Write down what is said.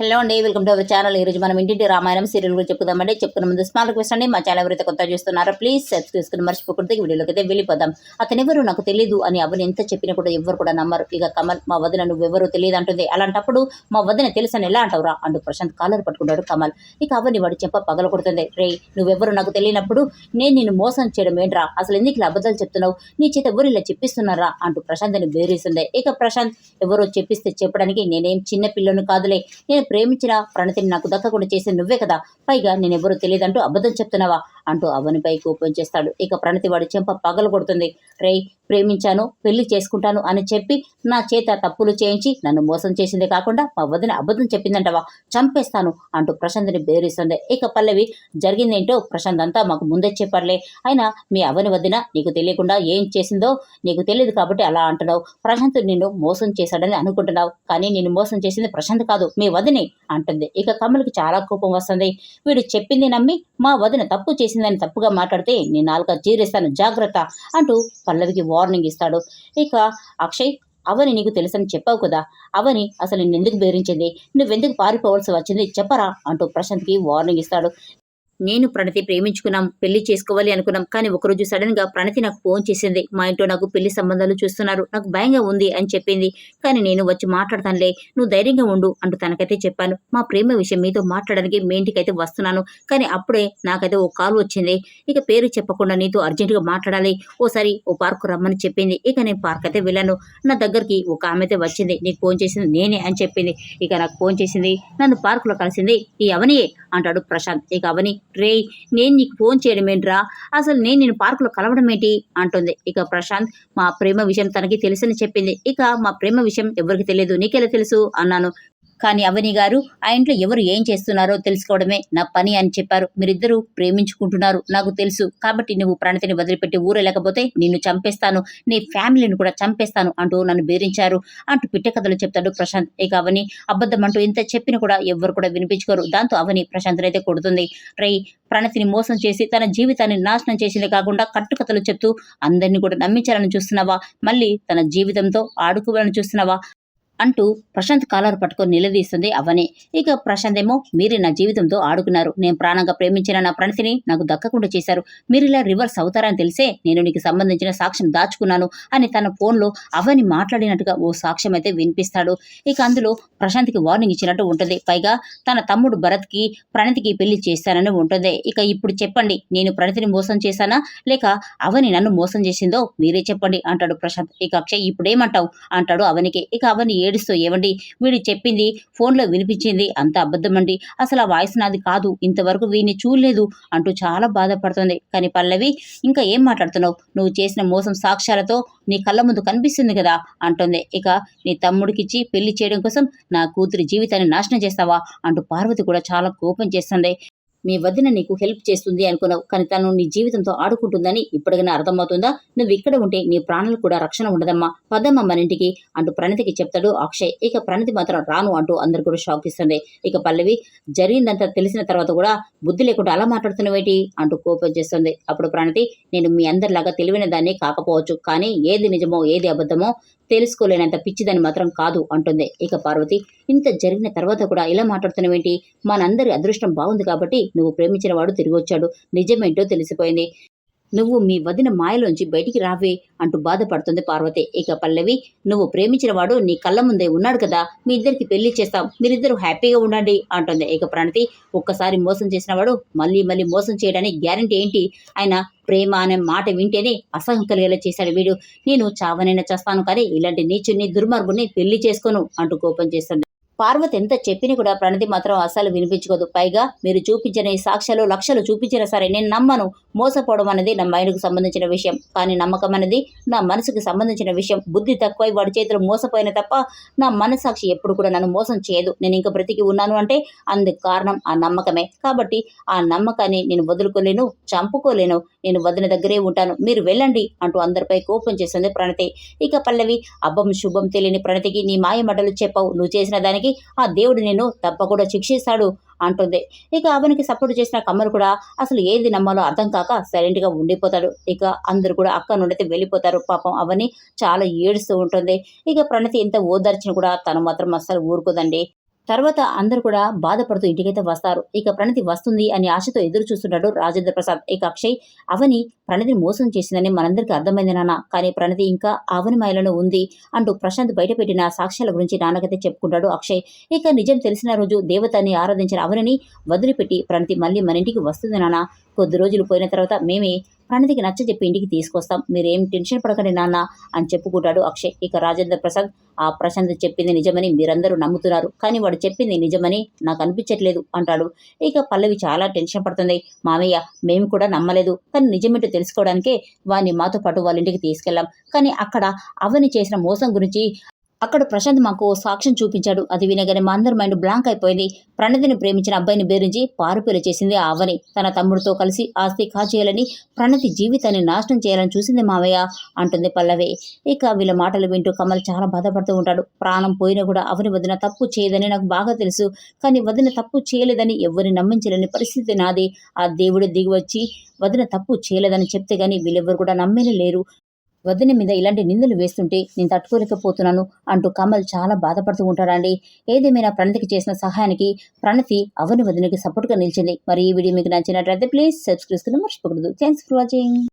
Hello అండి welcome to our channel. ఈరోజు మనం ఇంటింటి రామాయణం సీరియల్ గురించి చెప్పుకుందామండి. చెప్పుకున్న ముందు స్మాల్ రిక్వెస్ట్ అండి మా ఛానల్ ఎవరైతే కొత్త చూస్తున్నారో ప్లీజ్ సబ్స్క్రైబ్ చేసుకుని మర్చిపోకూడదు. ఈ వీడియోలోకి అయితే వెళ్ళిపోదాం. అతను ఎవరు నాకు తెలియదు అని అవని ఎంత చెప్పినా కూడా ఎవరు కూడా నమ్మరు. ఇక కమల్ మా వదిన నువ్వెవరు తెలియదు అంటుంది అలాంటప్పుడు మా వదిన తెలుసని ఎలా అంటావురా? అంటూ ప్రశాంత్ కాలర్ పట్టుకుంటాడు కమల్. ఇక అవని వాడు చెప్ప పగల కొడుతుంది రే నువ్వెవరు నాకు తెలియనప్పుడు నేను నిన్ను మోసం చేయడం ఏంట్రా? అసలు ఎందుకు ఇలా అబద్ధాలు చెప్తున్నావు? నీ చేత ఎవరు ఇలా చెప్పిస్తున్నారా? అంటూ ప్రశాంత్ని బేరేస్తుంది ఇక ప్రశాంత్ ఎవరో చెప్పిస్తే చెప్పడానికి నేనేం చిన్న పిల్లను కాదులే. నేను ప్రేమించిన ప్రణతిని నాకు దక్కకుండా చేసి నువ్వే కదా. పైగా నేను తెలియదంటూ అబద్ధం చెప్తున్నావా? అంటూ అవనిపై కోపం చేస్తాడు. ఇక ప్రణతి వాడు చెంప పగలు కొడుతుంది రేయ్ ప్రేమించాను పెళ్ళి చేసుకుంటాను అని చెప్పి నా చేత తప్పులు చేయించి నన్ను మోసం చేసిందే కాకుండా మా వదిన అబద్ధం చెప్పిందంటవా? చంపేస్తాను అంటూ ప్రశాంత్ని బెదిరిస్తుంది ఇక పల్లవి జరిగిందేంటో ప్రశాంత్ అంతా మాకు ముందే చెప్పర్లే. అయినా మీ అవని వదిన నీకు తెలియకుండా ఏం చేసిందో నీకు తెలియదు కాబట్టి అలా అంటున్నావు. ప్రశాంత్ నిన్ను మోసం చేశాడని అనుకుంటున్నావు. కానీ నిన్ను మోసం చేసింది ప్రశాంత్ కాదు మీ వదిని అంటుంది. ఇక కమల్కి చాలా కోపం వస్తుంది. వీడు చెప్పింది నమ్మి మా వదిన తప్పు చేసిందని తప్పుగా మాట్లాడితే నీ నాలుక చీరేస్తాను జాగ్రత్త అంటూ పల్లవికి వార్నింగ్ ఇస్తాడు. ఇక అక్షయ్ అవని నీకు తెలుసని చెప్పావు కదా? అవని అసలు నిన్నెందుకు బెదిరించింది? నువ్వెందుకు పారిపోవాల్సి వచ్చింది? చెప్పరా అంటూ ప్రశాంత్కి వార్నింగ్ ఇస్తాడు. నేను ప్రణతి ప్రేమించుకున్నాం పెళ్ళి చేసుకోవాలి అనుకున్నాం కానీ ఒకరోజు సడన్గా ప్రణతి నాకు ఫోన్ చేసింది. మా ఇంట్లో నాకు పెళ్ళి సంబంధాలు చూస్తున్నారు నాకు భయంగా ఉంది అని చెప్పింది. కానీ నేను వచ్చి మాట్లాడతానులే నువ్వు ధైర్యంగా ఉండు అంటూ తనకైతే చెప్పాను. మా ప్రేమ విషయం మీతో మాట్లాడడానికి మీ ఇంటికైతే వస్తున్నాను కానీ అప్పుడే నాకైతే ఓ కాల్ వచ్చింది. ఇక పేరు చెప్పకుండా నీతో అర్జెంటుగా మాట్లాడాలి. ఓసారి ఓ పార్క్ రమ్మని చెప్పింది. ఇక నేను పార్క్ అయితే వెళ్ళాను. నా దగ్గరికి ఒక ఆమె అయితే వచ్చింది. నీకు ఫోన్ చేసింది నేనే అని చెప్పింది. ఇక నాకు ఫోన్ చేసింది. నన్ను పార్కులో కలిసింది ఈ అవనియే అంటాడు ప్రశాంత్. ఇక అవని రే నేను నీకు ఫోన్ చేయడం ఏంట్రా? అసలు నేను నేను పార్కులో కలవడం ఏంటి? అంటుంది. ఇక ప్రశాంత్ మా ప్రేమ విషయం తనకి తెలుసని చెప్పింది. ఇక మా ప్రేమ విషయం ఎవరికి తెలియదు? నీకెలా తెలుసు? అన్నాను. కానీ అవని గారు ఆ ఇంట్లో ఎవరు ఏం చేస్తున్నారో తెలుసుకోవడమే నా పని అని చెప్పారు. మీరిద్దరూ ప్రేమించుకుంటున్నారు నాకు తెలుసు. కాబట్టి నువ్వు ప్రణతిని వదిలిపెట్టి ఊరెళ్ళకపోతే నిన్ను చంపేస్తాను. నీ ఫ్యామిలీని కూడా చంపేస్తాను అంటూ నన్ను బెదిరించారు. అంటూ పిట్ట కథలు చెప్తాడు ప్రశాంత్. ఇక అవని అబద్ధం అంటూ ఇంత చెప్పిన కూడా ఎవరు కూడా వినిపించుకోరు. దాంతో అవని ప్రశాంత్ని అయితే కొడుతుంది. రై ప్రణతిని మోసం చేసి తన జీవితాన్ని నాశనం చేసింది కాకుండా కట్టుకథలు చెప్తూ అందరినీ కూడా నమ్మించాలని చూస్తున్నావా? మళ్ళీ తన జీవితంతో ఆడుకోవాలని చూస్తున్నావా? అంటూ ప్రశాంత్ కాలర్ పట్టుకొని నిలదీస్తుంది అవని. ఇక ప్రశాంత్ ఏమో మీరే నా జీవితంతో ఆడుకున్నారు. నేను ప్రాణంగా ప్రేమించిన నా ప్రణతిని నాకు దక్కకుండా చేశారు. మీరు ఇలా రివర్స్ అవుతారని తెలిసే నేను నీకు సంబంధించిన సాక్ష్యం దాచుకున్నాను అని తన ఫోన్లో అవని మాట్లాడినట్టుగా ఓ సాక్ష్యం అయితే వినిపిస్తాడు. ఇక అందులో ప్రశాంత్కి వార్నింగ్ ఇచ్చినట్టు ఉంటుంది. పైగా తన తమ్ముడు భరత్కి ప్రణతికి పెళ్ళి చేస్తానని ఉంటుంది. ఇక ఇప్పుడు చెప్పండి నేను ప్రణతిని మోసం చేశానా? లేక అవని నన్ను మోసం చేసిందో మీరే చెప్పండి అంటాడు ప్రశాంత్. ఇక అక్షయ్ ఇప్పుడేమంటావు? అంటాడు అవనికి. ఇక అవని ఏడుస్తూ ఏమండి వీడు చెప్పింది ఫోన్లో వినిపించింది అంత అబద్ధమండి. అసలు ఆ వాయిస్ నాది కాదు ఇంతవరకు వీడిని చూడలేదు అంటూ చాలా బాధపడుతుంది. కానీ పల్లవి ఇంకా ఏం మాట్లాడుతున్నావు? నువ్వు చేసిన మోసం సాక్ష్యాలతో నీ కళ్ళ ముందు కనిపిస్తుంది కదా అంటుంది. ఇక నీ తమ్ముడికిచ్చి పెళ్ళి చేయడం కోసం నా కూతురి జీవితాన్ని నాశనం చేస్తావా? అంటూ పార్వతి కూడా చాలా కోపం చేస్తుంది. మీ వదిన నీకు హెల్ప్ చేస్తుంది అనుకున్నావు. కానీ తను నీ జీవితంతో ఆడుకుంటుందని ఇప్పటికైనా అర్థమవుతుందా? నువ్వు ఇక్కడ ఉంటే నీ ప్రాణాలు కూడా రక్షణ ఉండదమ్మా. పదమ్మ మన ఇంటికి అంటూ ప్రణతికి చెప్తాడు అక్షయ్. ఇక ప్రణతి మాత్రం రాను అంటూ అందరు కూడా షాక్ ఇస్తుంది. ఇక పల్లవి జరిగిందంతా తెలిసిన తర్వాత కూడా బుద్ధి లేకుండా అలా మాట్లాడుతున్నవేటి అంటూ కోపం చేస్తుంది. అప్పుడు ప్రణతి నేను మీ అందరిలాగా తెలివైన దాన్ని కాకపోవచ్చు. కానీ ఏది నిజమో ఏది అబద్ధమో తెలుసుకోలేనంత పిచ్చిదని మాత్రం కాదు అంటుంది. ఇక పార్వతి ఇంత జరిగిన తర్వాత కూడా ఇలా మాట్లాడుతున్నావేంటి మనందరి అదృష్టం బాగుంది కాబట్టి నువ్వు ప్రేమించిన వాడు తిరిగి వచ్చాడు. నిజమేంటో తెలిసిపోయింది. నువ్వు మీ వదిన మాయలోంచి బయటికి రావే అంటూ బాధపడుతుంది పార్వతి. ఇక పల్లవి నువ్వు ప్రేమించినవాడు నీ కళ్ళ ముందే ఉన్నాడు కదా మీ ఇద్దరికి పెళ్ళి చేస్తాం మీరిద్దరు హ్యాపీగా ఉండండి అంటుంది. ఇక ప్రణతి ఒక్కసారి మోసం చేసినవాడు మళ్ళీ మళ్ళీ మోసం చేయడానికి గ్యారంటీ ఏంటి? ఆయన ప్రేమ అనే మాట వింటేనే అసహ్యం కలిగేలా చేశాడు వీడు. నేను చావనైనా చేస్తాను కానీ ఇలాంటి నీచుని దుర్మార్గుని పెళ్ళి చేసుకోను అంటూ కోపం చేస్తుంది పార్వతి ఎంత చెప్పినా కూడా ప్రణతి మాత్రం అసలు వినిపించుకోదు. పైగా మీరు చూపించిన ఈ సాక్ష్యాలు లక్షలు చూపించినా సరే నేను నమ్మను. మోసపోవడం అనేది నా మైండ్కు సంబంధించిన విషయం. కానీ నమ్మకం అనేది నా మనసుకు సంబంధించిన విషయం. బుద్ధి తక్కువై వాడి చేతులు మోసపోయిన తప్ప నా మనసాక్షి ఎప్పుడు కూడా నన్ను మోసం చేయదు. నేను ఇంకా బ్రతికి ఉన్నాను అంటే అందుకు కారణం ఆ నమ్మకమే. కాబట్టి ఆ నమ్మకాన్ని నేను వదులుకోలేను చంపుకోలేను. నేను వదిన దగ్గరే ఉంటాను. మీరు వెళ్ళండి అంటూ అందరిపై కోపం చేస్తుంది ప్రణతి. ఇక పల్లవి అబ్బం శుభం తెలియని ప్రణతికి నీ మాయ మాయమటలు చెప్పవు. నువ్వు చేసిన దానికి ఆ దేవుడు నేను తప్పకుండా శిక్షిస్తాడు అంటుంది. ఇక అవనికి సపోర్ట్ చేసిన కమ్మలు కూడా అసలు ఏది నమ్మాలో అర్థం కాక సైలెంట్గా ఉండిపోతాడు. ఇక అందరు కూడా అక్క నుండి అయితే వెళ్ళిపోతారు. పాపం అవని చాలా ఏడుస్తూ ఉంటుంది. ఇక ప్రణతి ఎంత ఓదార్చిన కూడా తను మాత్రం అస్సలు ఊరుకోదండి. తర్వాత అందరు కూడా బాధపడుతూ ఇంటికైతే వస్తారు. ఇక ప్రణతి వస్తుంది అని ఆశతో ఎదురు చూస్తుంటాడు రాజేంద్ర ప్రసాద్. ఇక అక్షయ్ అవని ప్రణతిని మోసం చేసిందని మనందరికీ అర్థమైంది నాన్న. కానీ ప్రణతి ఇంకా అవని మహిళలో ఉంది అంటూ ప్రశాంత్ బయటపెట్టిన సాక్ష్యాల గురించి నాన్నకైతే చెప్పుకుంటాడు అక్షయ్. ఇక నిజం తెలిసిన రోజు దేవతని ఆరాధించిన అవనిని వదిలిపెట్టి ప్రణతి మళ్ళీ మన ఇంటికి వస్తుంది నాన్న. కొద్ది రోజులు పోయిన తర్వాత మేమే ప్రణతికి నచ్చ చెప్పి ఇంటికి తీసుకొస్తాం. మీరేం టెన్షన్ పడకండి నాన్న అని చెప్పుకుంటాడు అక్షయ్. ఇక రాజేంద్ర ప్రసాద్ ఆ ప్రశాంత్ చెప్పింది నిజమని మీరందరూ నమ్ముతున్నారు. కానీ వాడు చెప్పింది నిజమని నాకు అనిపించట్లేదు అంటాడు. ఇక పల్లవి చాలా టెన్షన్ పడుతుంది. మామయ్య మేము కూడా నమ్మలేదు. కానీ నిజమేంటో తెలుసుకోవడానికే వాడిని మాతో పాటు వాళ్ళ ఇంటికి తీసుకెళ్ళాం. కానీ అక్కడ అవని చేసిన మోసం గురించి అక్కడ ప్రశాంత్ మాకు సాక్ష్యం చూపించాడు. అది వినగానే మా అందరి మైండ్ బ్లాంక్ అయిపోయింది. ప్రణతిని ప్రేమించిన అబ్బాయిని బేరించి పారుపేల చేసింది ఆ అవని. తన తమ్ముడితో కలిసి ఆస్తి కాచేయాలని ప్రణతి జీవితాన్ని నాశనం చేయాలని చూసింది మావయ్య అంటుంది పల్లవి. ఇక వీళ్ళ మాటలు వింటూ కమల్ చాలా బాధపడుతూ ఉంటాడు. ప్రాణం పోయినా కూడా అవని వదిన తప్పు చేయదని నాకు బాగా తెలుసు. కానీ వదిన తప్పు చేయలేదని ఎవరిని నమ్మించలేని పరిస్థితి నాది. ఆ దేవుడు దిగి వచ్చి వదిన తప్పు చేయలేదని చెప్తే గానీ వీళ్ళెవ్వరు కూడా నమ్మేనే లేరు. వదిన మీద ఇలాంటి నిందలు వేస్తుంటే నేను తట్టుకోలేకపోతున్నాను అంటూ కమల్ చాలా బాధపడుతూ ఉంటాడండి. ఏదేమైనా ప్రణతికి చేసిన సహాయానికి ప్రణతి అవని వదినకి సపోర్ట్గా నిలిచింది. మరి ఈ వీడియో మీకు నచ్చినట్లయితే ప్లీజ్ సబ్స్క్రైబ్ చేసుకుని మర్చిపోకూడదు. Thanks for watching